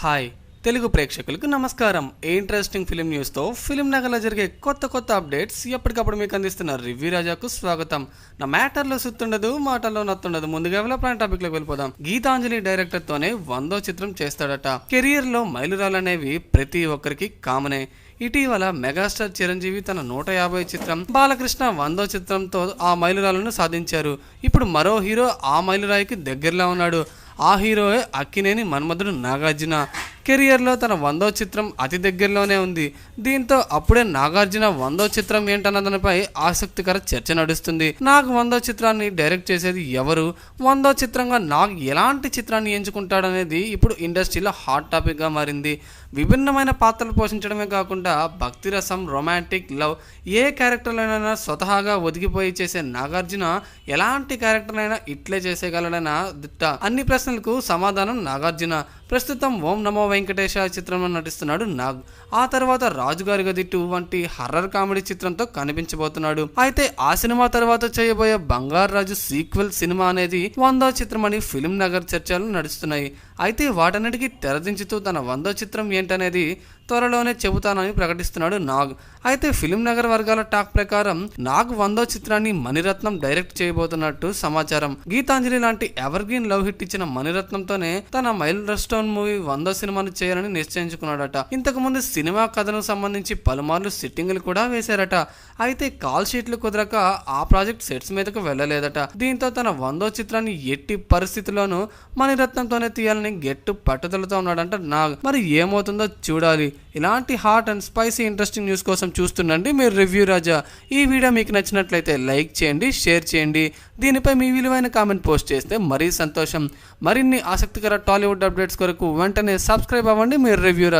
Hi Telugu ప్రేక్షకులకు నమస్కారం. Interesting film న్యూస్తో film నగర్లో జరిగే కొత్త కొత్త అప్డేట్స్ ఎప్పటికప్పుడు మీకు అందిస్తున్న రివ్యూ రాజాకు స్వాగతం. నా మ్యాటర్లో సుత్తుండదు మాటల్లో నత్తుండదు. ముందుగా వెళ్ళి టాపిక్ టాపిక్లోకి వెళ్ళిపోదాం. గీతాంజలి డైరెక్టర్తోనే వందో చిత్రం చేస్తాడట. కెరియర్లో మైలురాలు అనేవి ప్రతి ఒక్కరికి కామనే. ఇటీవల మెగాస్టార్ చిరంజీవి తన నూట యాభై చిత్రం బాలకృష్ణ వందో చిత్రంతో ఆ మైలురాలను సాధించారు. ఇప్పుడు మరో హీరో ఆ మైలురాయికి దగ్గరలో ఉన్నాడు. ఆ హీరోయే అక్కినేని మన్మధుడు నాగార్జున కెరియర్లో తన వందో చిత్రం అతి దగ్గరలోనే ఉంది. దీంతో అప్పుడే నాగార్జున వందో చిత్రం ఏంటన్న దానిపై ఆసక్తికర చర్చ నడుస్తుంది. నాకు వందో చిత్రాన్ని డైరెక్ట్ చేసేది ఎవరు? వందో చిత్రంగా నాకు ఎలాంటి చిత్రాన్ని ఎంచుకుంటాడనేది ఇప్పుడు ఇండస్ట్రీలో హాట్ టాపిక్గా మారింది. విభిన్నమైన పాత్రలు పోషించడమే కాకుండా భక్తి రసం రొమాంటిక్ లవ్ ఏ క్యారెక్టర్లైనా స్వతహాగా ఒదిగిపోయి చేసే నాగార్జున ఎలాంటి క్యారెక్టర్లైనా ఇట్లే చేసేయగలడన దిట్ట. అన్ని ప్రశ్నలకు సమాధానం నాగార్జున. ప్రస్తుతం ఓం నమో వెంకటేశ చిత్రంలో నటిస్తున్నాడు నాగ్. ఆ తర్వాత రాజుగారి గది టూ వంటి హర్రర్ కామెడీ చిత్రంతో కనిపించబోతున్నాడు. అయితే ఆ సినిమా తర్వాత చేయబోయే బంగారు రాజు సీక్వెల్ సినిమా అనేది వందో చిత్రం అని ఫిల్మ్ నగర్ చర్చలు నడుస్తున్నాయి. అయితే వాటన్నిటికీ తెరదించుతూ తన వందో చిత్రం ఏంటనేది త్వరలోనే చెబుతానని ప్రకటిస్తున్నాడు నాగ్. అయితే ఫిలిం నగర్ వర్గాల టాక్ ప్రకారం నాగ్ వందో చిత్రాన్ని మణిరత్నం డైరెక్ట్ చేయబోతున్నట్టు సమాచారం. గీతాంజలి లాంటి ఎవర్ గ్రీన్ లవ్ హిట్ ఇచ్చిన మణిరత్నంతోనే తన మైల్ స్టోన్ మూవీ వందో సినిమాను చేయాలని నిశ్చయించుకున్నాడట. ఇంతకు ముందు సినిమా కథను సంబంధించి పలుమార్లు సిట్టింగులు కూడా వేశారట. అయితే కాల్ షీట్లు కుదరక ఆ ప్రాజెక్ట్ సెట్స్ మీదకు వెళ్ళలేదట. దీంతో తన వందో చిత్రాన్ని ఎట్టి పరిస్థితుల్లోనూ మణిరత్నంతోనే తీయాలని గెట్టు పట్టుదలతో ఉన్నాడంట నాగ్. మరి ఏమవుతుందో చూడాలి. ఇలాంటి hot and spicy interesting news కోసం చూస్తుండండి మీరు రివ్యూ రాజా. ఈ వీడియో మీకు నచ్చినట్లయితే లైక్ చేయండి షేర్ చేయండి. దీనిపై మీ విలువైన కామెంట్ పోస్ట్ చేస్తే మరీ సంతోషం. మరిన్ని ఆసక్తికర టాలీవుడ్ అప్డేట్స్ కొరకు వెంటనే సబ్స్క్రైబ్ అవ్వండి మీరు రివ్యూ రాజా.